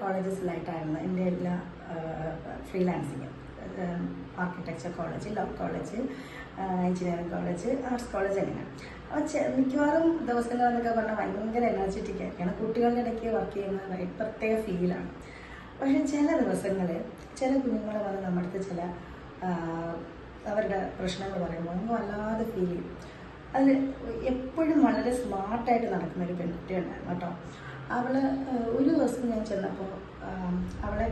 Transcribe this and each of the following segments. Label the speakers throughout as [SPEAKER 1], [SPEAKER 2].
[SPEAKER 1] കോളേജസിലായിട്ടായിരുന്നു എന്റെ എല്ലാ ഫ്രീലാൻസിങ്ങും architecture college law college engineering college arts college അങ്ങനെ. അപ്പോൾ മിക്കവാറും ദിവസങ്ങൾ എന്നൊക്കെ പറഞ്ഞാൽ ഭയങ്കര എനർജറ്റിക് ആയിരിക്കണം കുട്ടികളുടെ ഇടയ്ക്ക് വർക്ക് ചെയ്യുന്ന പ്രത്യേക ഫീലാണ് പക്ഷെ ചില ദിവസങ്ങളിൽ ചില കുഞ്ഞുങ്ങൾ വന്ന് നമ്മുടെ അടുത്ത് ചില അവരുടെ പ്രശ്നങ്ങൾ പറയുമ്പോൾ നമുക്ക് വല്ലാതെ ഫീൽ ചെയ്യും. അതിൽ എപ്പോഴും വളരെ സ്മാർട്ടായിട്ട് നടക്കുന്ന ഒരു പെൺകുട്ടി ഉണ്ടായിരുന്നു കേട്ടോ. അവൾ ഒരു ദിവസം ഞാൻ ചെന്നപ്പോൾ അവളെ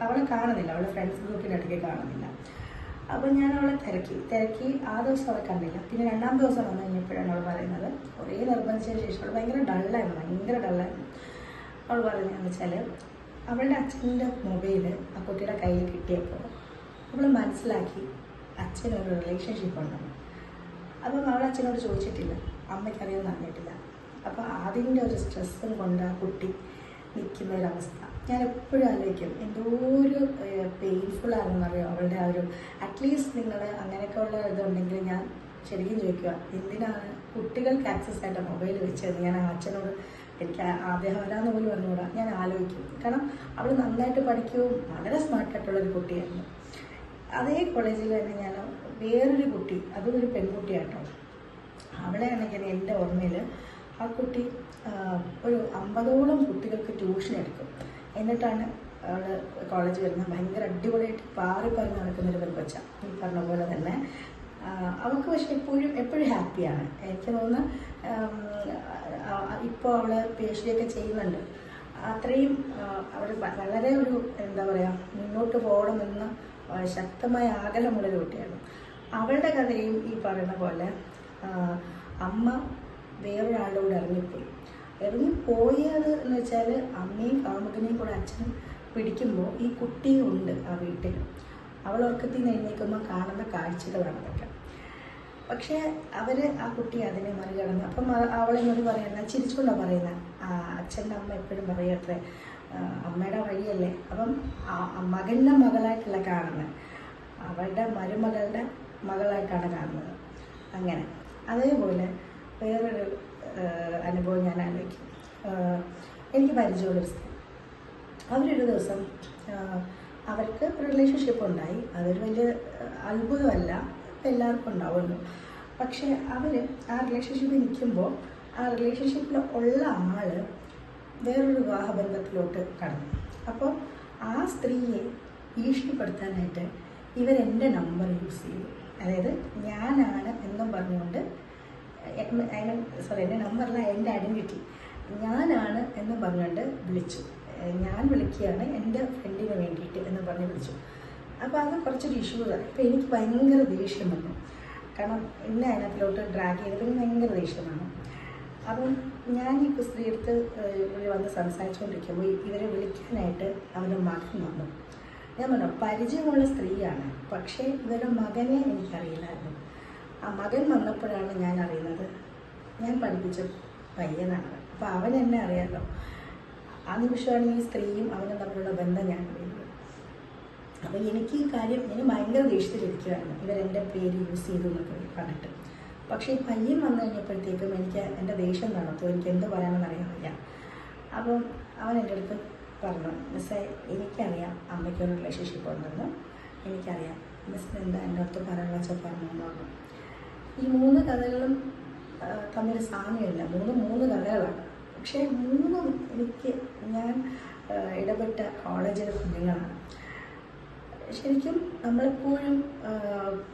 [SPEAKER 1] അവളെ കാണുന്നില്ല. അവളെ ഫ്രണ്ട്സ് ഗ്രൂപ്പിന്റെ അടുക്കെ കാണുന്നില്ല. അപ്പോൾ ഞാൻ അവളെ തിരക്കി. തിരക്കി ആ ദിവസം അവളെ കണ്ടില്ല. പിന്നെ രണ്ടാം ദിവസം വന്നു കഴിഞ്ഞപ്പോഴാണ് അവൾ പറയുന്നത്. കുറേ നിർബന്ധിച്ചതിന് ശേഷം അവൾ ഭയങ്കര ഡള്ളായിരുന്നു ഭയങ്കര ഡള്ളായിരുന്നു അവൾ പറഞ്ഞതെന്ന് വെച്ചാൽ അവളുടെ അച്ഛന്റെ മൊബൈൽ ആ കുട്ടിയുടെ കയ്യിൽ കിട്ടിയപ്പോൾ അവൾ മനസ്സിലാക്കി അച്ഛനൊരു റിലേഷൻഷിപ്പ് ഉണ്ടെന്ന്. അപ്പം അവൾ അച്ഛനോട് ചോദിച്ചിട്ടില്ല. അമ്മയ്ക്കറിയാൻ അറിഞ്ഞിട്ടില്ല. അപ്പോൾ അതിന്റെ ഒരു സ്ട്രെസ്സും കൊണ്ട് ആ കുട്ടി നിൽക്കുന്ന ഒരവസ്ഥ ഞാൻ എപ്പോഴും ആലോചിക്കും എന്തോ ഒരു പെയിൻഫുൾ ആണെന്നറിയോ അവളുടെ ആ ഒരു അറ്റ്ലീസ്റ്റ് നിങ്ങൾ അങ്ങനെയൊക്കെ ഉള്ള ഇതുണ്ടെങ്കിൽ ഞാൻ ശരിക്കും ചോദിക്കുക എന്തിനാണ് കുട്ടികൾക്ക് ആക്സസ് ആയിട്ട് മൊബൈൽ വെച്ചത്? ഞാൻ ആ അച്ഛനോട് എനിക്ക് ആദ്യം വരാമെന്ന് പോലും പറഞ്ഞുകൂടാ. ഞാൻ ആലോചിക്കും. കാരണം അവൾ നന്നായിട്ട് പഠിക്കുകയും വളരെ സ്മാർട്ടായിട്ടുള്ള ഒരു കുട്ടിയായിരുന്നു. അതേ കോളേജിൽ തന്നെ ഞാൻ വേറൊരു കുട്ടി അതും ഒരു പെൺകുട്ടിയാട്ടോ. അവളെ എന്റെ ഓർമ്മയിൽ ആ കുട്ടി ഒരു അമ്പതോളം കുട്ടികൾക്ക് ട്യൂഷൻ എടുക്കും. എന്നിട്ടാണ് അവൾ കോളേജ് വരുന്നത്. ഭയങ്കര അടിപൊളിയായിട്ട് പാറി പറഞ്ഞ് നടക്കുന്നൊരു പെൺകൊച്ച ഈ പറഞ്ഞ പോലെ തന്നെ. അവൾക്ക് പക്ഷെ എപ്പോഴും എപ്പോഴും ഹാപ്പിയാണ് എനിക്ക് തോന്നുന്നു ഇപ്പോൾ അവൾ പി എച്ച് ഡി ഒക്കെ ചെയ്യുന്നുണ്ട്. അത്രയും അവൾ വളരെ ഒരു എന്താ പറയുക മുന്നോട്ട് പോകണമെന്ന് ശക്തമായ ആഗ്രഹമുള്ളൊരു കുട്ടിയാണ്. അവളുടെ കഥയും ഈ പറയുന്ന പോലെ അമ്മ വേറൊരാളുടെ കൂടെ ഇറങ്ങിപ്പോയി. ഇറങ്ങിപ്പോയത് എന്ന് വെച്ചാൽ അമ്മയും കാമുകനെയും കൂടെ അച്ഛനും പിടിക്കുമ്പോൾ ഈ കുട്ടിയും ഉണ്ട് ആ വീട്ടിൽ. അവൾ ഉറക്കത്തിൽ നിന്ന് എഴുന്നേൽക്കുമ്പോൾ കാണുന്ന കാഴ്ചകളാണ് അതൊക്കെ. പക്ഷേ അവർ ആ കുട്ടി അതിനെ മറികടന്ന് അപ്പം അവളെന്നോട് പറയുന്ന ചിരിച്ചുകൊണ്ടാണ് പറയുന്നത്. അച്ഛന്റെ അമ്മ എപ്പോഴും പറയത്രേ അമ്മയുടെ വഴിയല്ലേ? അപ്പം മകന്റെ മകളായിട്ടല്ല കാണുന്നത്. അവളുടെ മരുമകളുടെ മകളായിട്ടാണ് കാണുന്നത്. അങ്ങനെ. അതേപോലെ വേറൊരു അനുഭവം ഞാൻ ആലോചിക്കും. എനിക്ക് പരിചയമുള്ളൊരു സ്ത്രീ. അവരൊരു ദിവസം അവർക്ക് റിലേഷൻഷിപ്പ് ഉണ്ടായി. അതൊരു വലിയ അത്ഭുതമല്ല. എല്ലാവർക്കും ഉണ്ടാവുമല്ലോ പക്ഷേ അവർ ആ റിലേഷൻഷിപ്പിൽ നിൽക്കുമ്പോൾ ആ റിലേഷൻഷിപ്പിൽ ഉള്ള ആൾ വേറൊരു വിവാഹബന്ധത്തിലോട്ട് കടന്നു. അപ്പോൾ ആ സ്ത്രീയെ ഭീഷണിപ്പെടുത്താനായിട്ട് ഇവരെന്റെ നമ്പർ യൂസ് ചെയ്തു. അതായത് ഞാനാണ് എന്നും പറഞ്ഞുകൊണ്ട് സോറി എന്റെ നമ്പറല്ല എന്റെ ഐഡന്റിറ്റി ഞാനാണ് എന്ന് പറഞ്ഞുകൊണ്ട് വിളിച്ചു. ഞാൻ വിളിക്കുകയാണ് എന്റെ ഫ്രണ്ടിന് വേണ്ടിയിട്ട് എന്ന് പറഞ്ഞ് വിളിച്ചു. അപ്പോൾ അത് കുറച്ചൊരു ഇഷ്യൂ ഇപ്പോൾ എനിക്ക് ഭയങ്കര ദേഷ്യം വന്നു. കാരണം എന്നെ അതിനകത്തിലോട്ട് ഡ്രാഗ് ചെയ്തത് ഭയങ്കര ദേഷ്യമാണ് അപ്പം ഞാൻ ഈ സ്ത്രീ എടുത്ത് ഇവർ വന്ന് സംസാരിച്ചുകൊണ്ടിരിക്കുമ്പോൾ ഇവരെ വിളിക്കാനായിട്ട് അവന്റെ മകൻ വന്നു. ഞാൻ പറഞ്ഞു പരിചയമുള്ള സ്ത്രീയാണ്. പക്ഷേ ഇവരുടെ മകനെ എനിക്കറിയില്ലായിരുന്നു. ആ മകൻ വന്നപ്പോഴാണ് ഞാൻ അറിയുന്നത്. ഞാൻ പഠിപ്പിച്ച പയ്യനാണ് അപ്പോൾ അവൻ എന്നെ അറിയാമല്ലോ ആ നിമിഷമാണ് ഈ സ്ത്രീയും അവനും തമ്മിലുള്ള ബന്ധം ഞാൻ അറിയുന്നത്. അപ്പോൾ എനിക്ക് ഈ കാര്യം ഞാൻ ഭയങ്കര ദേഷ്യത്തിലിരിക്കുകയായിരുന്നു ഇവരെന്റെ പേര് യൂസ് ചെയ്തു എന്നൊക്കെ പറഞ്ഞിട്ട്. പക്ഷേ ഈ പയ്യൻ വന്നു കഴിഞ്ഞപ്പോഴത്തേക്കും എനിക്ക് എന്റെ ദേഷ്യം നടത്തു എനിക്ക് എന്ത് പറയാമെന്ന് വയ്യ അപ്പം അവൻ എന്റെ അടുത്ത് പറഞ്ഞു മിസ്സേ എനിക്കറിയാം അമ്മയ്ക്കൊരു റിലേഷൻഷിപ്പ് ഉണ്ടെന്ന്. എനിക്കറിയാം. മിസ്സിന് എന്താ എന്റെ അടുത്ത് പറയാനുള്ള വെച്ചാൽ പറഞ്ഞു എന്ന് പറഞ്ഞു. ഈ മൂന്ന് കഥകളും തമ്മിൽ സാമ്യമല്ല. മൂന്ന് മൂന്ന് കഥകളാണ്. പക്ഷേ മൂന്നും എനിക്ക് ഞാൻ ഇടപെട്ട കോളേജിലെ കുഞ്ഞുങ്ങളാണ്. ശരിക്കും നമ്മളെപ്പോഴും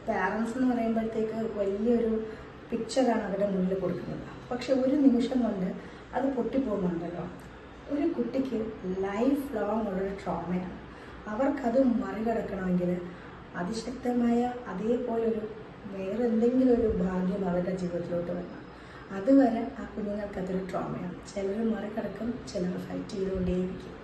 [SPEAKER 1] പാരൻസ് എന്ന് പറയുമ്പോഴത്തേക്ക് വലിയൊരു പിക്ചറാണ് അവരുടെ മുന്നിൽ കൊടുക്കുന്നത്. പക്ഷെ ഒരു നിമിഷം കൊണ്ട് അത് പൊട്ടിപ്പോകുന്നുണ്ടല്ലോ. ഒരു കുട്ടിക്ക് ലൈഫ് ലോങ് ഉള്ളൊരു ട്രോമയാണ് അവർക്കത് മറികടക്കണമെങ്കിൽ അതിശക്തമായ അതേപോലൊരു വേറെ എന്തെങ്കിലും ഒരു ഭാഗ്യം അവരുടെ ജീവിതത്തിലോട്ട് വരണം. അതുവരെ ആ കുഞ്ഞുങ്ങൾക്ക് അതൊരു ട്രോമയാണ് ചിലർ മറികടക്കും ചിലർ ഫൈറ്റ് ചെയ്തുകൊണ്ടേയിരിക്കും.